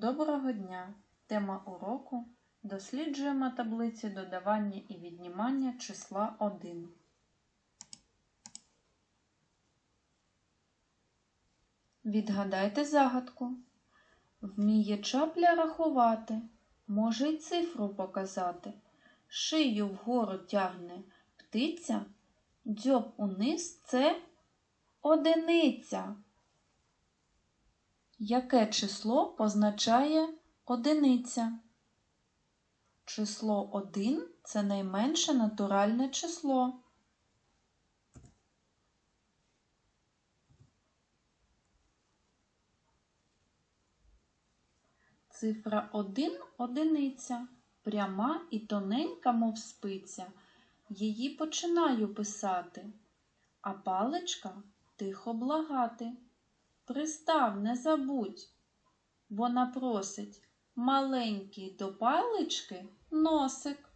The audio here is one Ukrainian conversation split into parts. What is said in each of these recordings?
Доброго дня! Тема уроку Досліджуємо таблиці додавання і віднімання числа 1. Відгадайте загадку. Вміє чапля рахувати, може й цифру показати. Шию вгору тягне птиця, дзьоб униз це одиниця. Яке число позначає одиниця? Число 1 це найменше натуральне число. Цифра 1 одиниця, пряма і тоненька, мов спиця. Її починаю писати, а паличка тихо благати. Пристав, не забудь. Вона просить маленький до палички носик.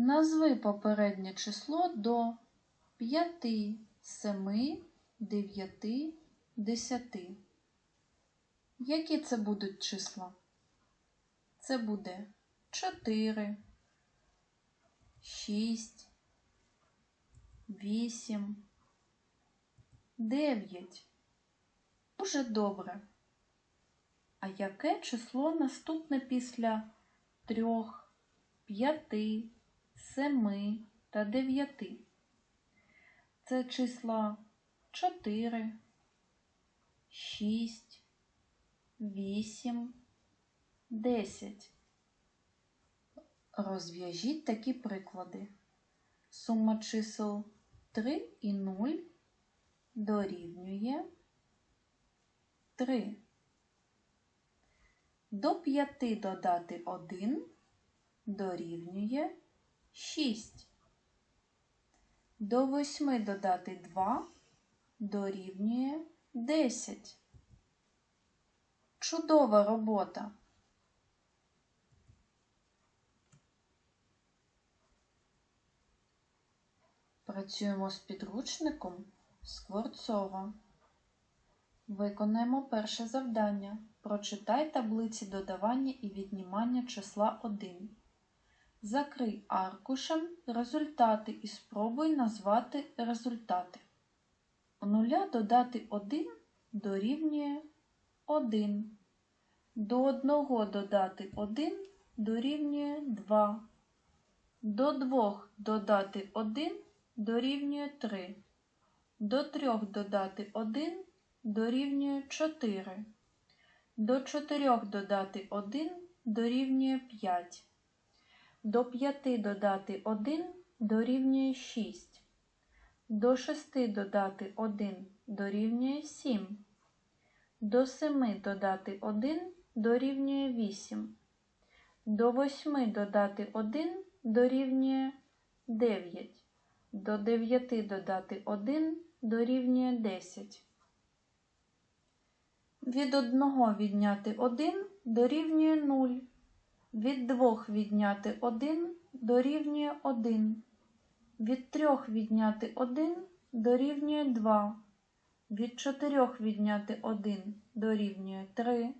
Назви попереднє число до 5, 7, 9, 10. Які це будуть числа? Це буде 4, 6, 8, 9. Дуже добре. А яке число наступне після 3, 5, семи та дев'яти. Це числа чотири, шість, вісім, десять. Розв'яжіть такі приклади. Сума чисел 3 і 0 дорівнює 3. До 5 додати 1 дорівнює 6. До 8 додати 2 дорівнює 10. Чудова робота. Працюємо з підручником Скворцова. Виконаємо перше завдання. Прочитай таблиці додавання і віднімання числа 1. Закрий аркушем результати і спробуй назвати результати. Нуля додати 1 дорівнює 1. До 1 додати 1 дорівнює 2. До 2 додати 1 дорівнює 3. До 3 додати 1 дорівнює 4. До 4 додати 1 дорівнює 5. До 5 додати 1 дорівнює 6. До 6 додати 1 дорівнює 7. До 7 додати 1 дорівнює 8. До 8 додати 1 дорівнює 9. До 9 додати 1 дорівнює 10. Від 1 відняти 1 дорівнює 0. Від 2 відняти 1 дорівнює 1. Від 3 відняти 1 дорівнює 2. Від 4 відняти 1 дорівнює 3.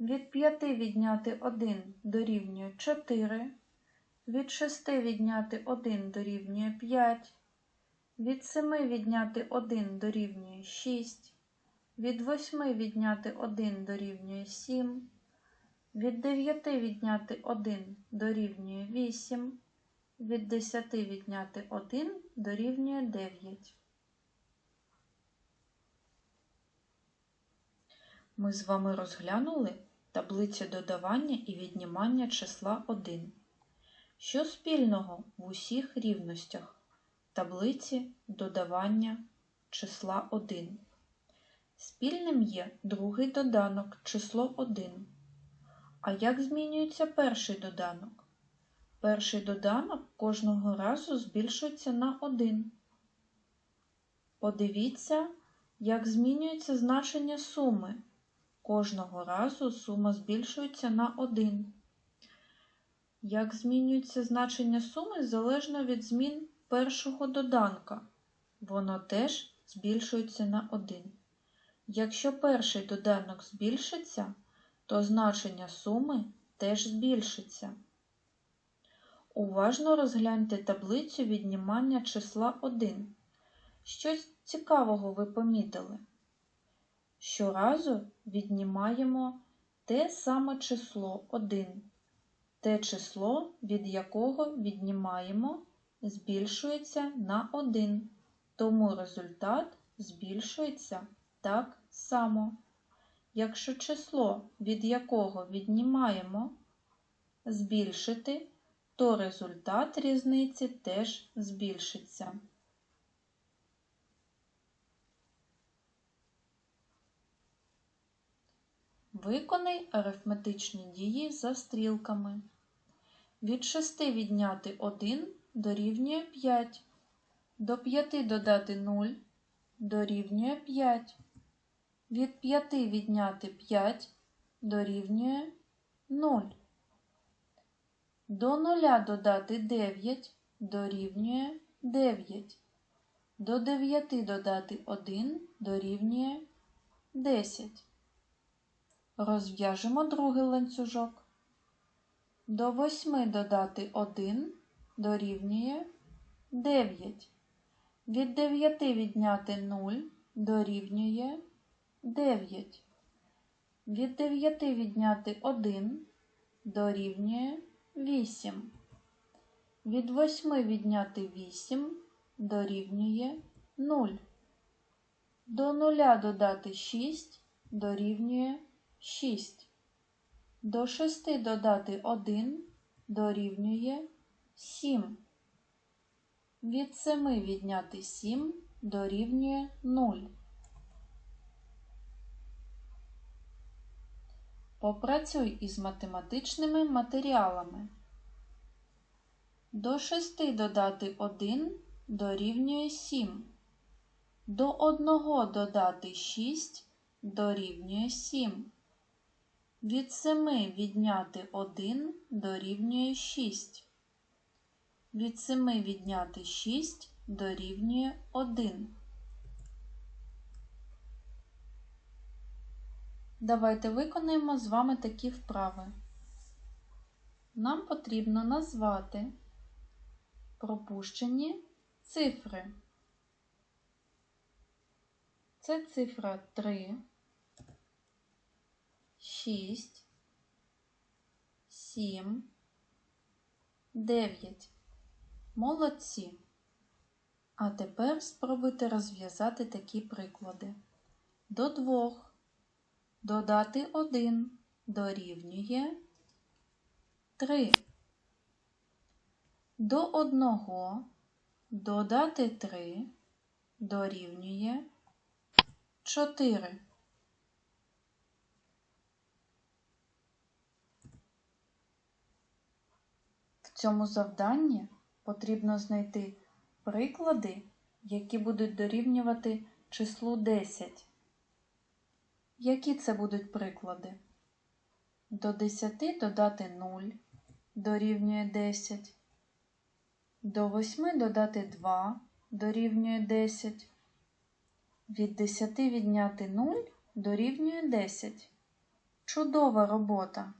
Від 5 відняти 1 дорівнює 4. Від 6 відняти 1 дорівнює 5. Від 7 відняти 1 дорівнює 6. Від 8 відняти 1 дорівнює 7. Від 9 відняти 1 дорівнює 8. Від 10 відняти 1 дорівнює 9. Ми з вами розглянули таблицю додавання і віднімання числа 1. Що спільного в усіх рівностях таблиці додавання числа 1? Спільним є другий доданок число 1. А як змінюється перший доданок? перший доданок кожного разу збільшується на 1. Подивіться, як змінюється значення суми. Кожного разу сума збільшується на 1. Як змінюється значення суми залежно від змін першого доданка. Воно теж збільшується на 1. Якщо перший доданок збільшиться, то значення суми теж збільшиться. Уважно розгляньте таблицю віднімання числа 1. Щось цікавого ви помітили. Щоразу віднімаємо те саме число 1. Те число, від якого віднімаємо, збільшується на 1, тому результат збільшується так само. Якщо число, від якого віднімаємо, збільшити, то результат різниці теж збільшиться. Виконай арифметичні дії за стрілками. Від 6 відняти 1 дорівнює 5. До 5 додати 0 дорівнює 5. Від 5 відняти 5 дорівнює 0. До 0 додати 9 дорівнює 9. До 9 додати 1 дорівнює 10. Розв'яжемо другий ланцюжок. До 8 додати 1 дорівнює 9. Від 9 відняти 0 дорівнює 9. Від 9 відняти 1 дорівнює 8. Від 8 відняти 8 дорівнює 0. До 0 додати 6 дорівнює 6. До 6 додати 1 дорівнює 7. Від 7 відняти 7 дорівнює 0. Попрацюй із математичними матеріалами. До 6 додати 1 дорівнює 7. До 1 додати 6 дорівнює 7. Від 7 відняти 1 дорівнює 6. Від 7 відняти 6 дорівнює 1. Давайте виконаємо з вами такі вправи. Нам потрібно назвати пропущені цифри. Це цифра 3, 6, 7, 9. Молодці. А тепер спробуйте розв'язати такі приклади. До двох додати 1 дорівнює 3. До 1 додати 3 дорівнює 4. В цьому завданні потрібно знайти приклади, які будуть дорівнювати числу 10. Які це будуть приклади? До 10 додати 0 дорівнює 10. До 8 додати 2 дорівнює 10. Від 10 відняти 0 дорівнює 10. Чудова робота!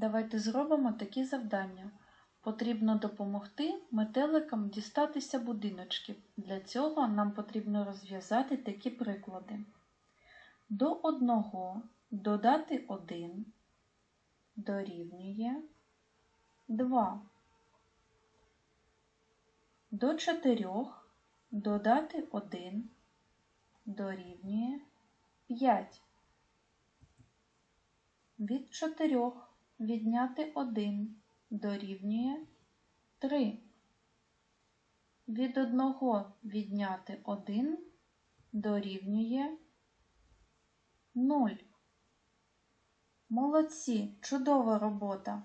Давайте зробимо такі завдання. Потрібно допомогти метеликам дістатися будиночків. Для цього нам потрібно розв'язати такі приклади. До одного додати 1 дорівнює 2. До 4 додати 1 дорівнює 5. Від 4 відняти 1 дорівнює 3. Від 1 відняти 1 дорівнює 0. Молодці, чудова робота.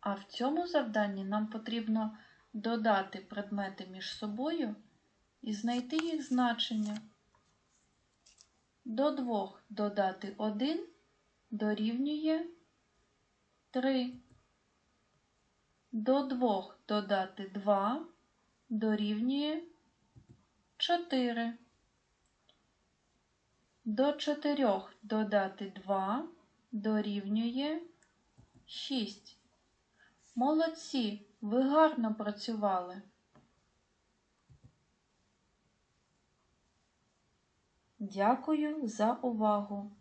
А в цьому завданні нам потрібно додати предмети між собою і знайти їх значення. До 2 додати 1 дорівнює 3. До 2 додати 2 дорівнює 4. До 4 додати 2 дорівнює 6. Молодці, ви гарно працювали. Дякую за увагу!